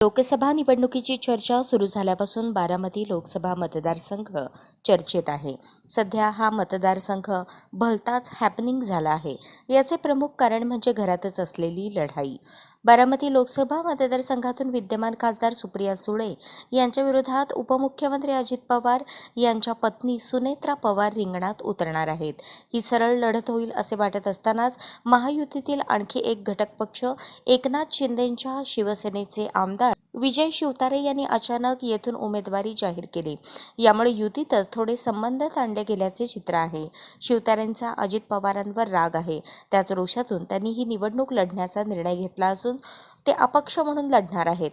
लोकसभा निवडणुकीची चर्चा सुरू झाल्यापासून बारामती लोकसभा मतदारसंघ चर्चेत आहे. सध्या हा मतदारसंघ भलताच हॅपनिंग झाला आहे. याचे प्रमुख कारण म्हणजे घरातच असलेली लढाई. बारामती लोकसभा मतदारसंघातून विद्यमान खासदार सुप्रिया सुळे यांच्या विरोधात उपमुख्यमंत्री अजित पवार यांच्या पत्नी सुनेत्रा पवार रिंगणात उतरणार आहेत. ही सरळ लढत होईल असे वाटत असतानाच महायुतीतील आणखी एक घटक पक्ष एकनाथ शिंदेंच्या शिवसेनेचे आमदार विजय शिवतारे यांनी अचानक येथून उमेदवारी जाहीर केली. यामुळे युतीतच थोडे संबंध ताणले गेल्याचे चित्र आहे. शिवतारेंचा अजित पवारांवर राग आहे. त्याच रोषातून त्यांनी ही निवडणूक लढण्याचा निर्णय घेतला असून ते अपक्ष म्हणून लढणार आहेत.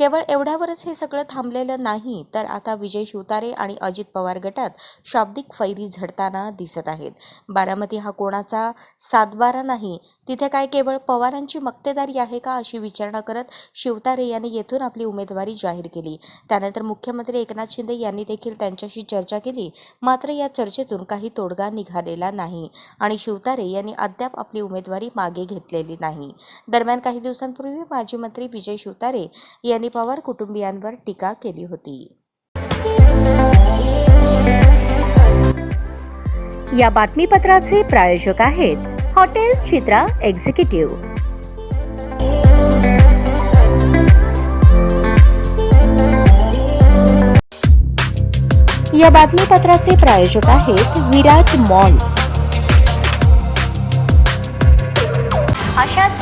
केवळ एवढ्यावरच हे सगळं थांबलेलं नाही तर आता विजय शिवतारे आणि अजित पवार गटात शाब्दिक फैरी झडताना दिसत आहेत. बारामती हा कोणाचा सातबारा नाही तिथे काय केवळ पवारांची मक्तेदारी आहे का अशी विचारणा करत शिवतारे यांनी येथून आपली उमेदवारी जाहीर केली. त्यानंतर मुख्यमंत्री एकनाथ शिंदे यांनी देखील त्यांच्याशी चर्चा केली मात्र या चर्चेतून काही तोडगा निघालेला नाही आणि शिवतारे यांनी अद्याप आपली उमेदवारी मागे घेतलेली नाही. दरम्यान काही दिवसांपूर्वी माजी मंत्री विजय शिवतारे यांनी पवार कुटुंबियांवर टीका केली होती. या बातमीपत्राचे प्रायोजक आहेत हॉटेल चित्रा एक्झिक्युटिव्ह. या बातमीपत्राचे प्रायोजक आहेत विराज मॉल.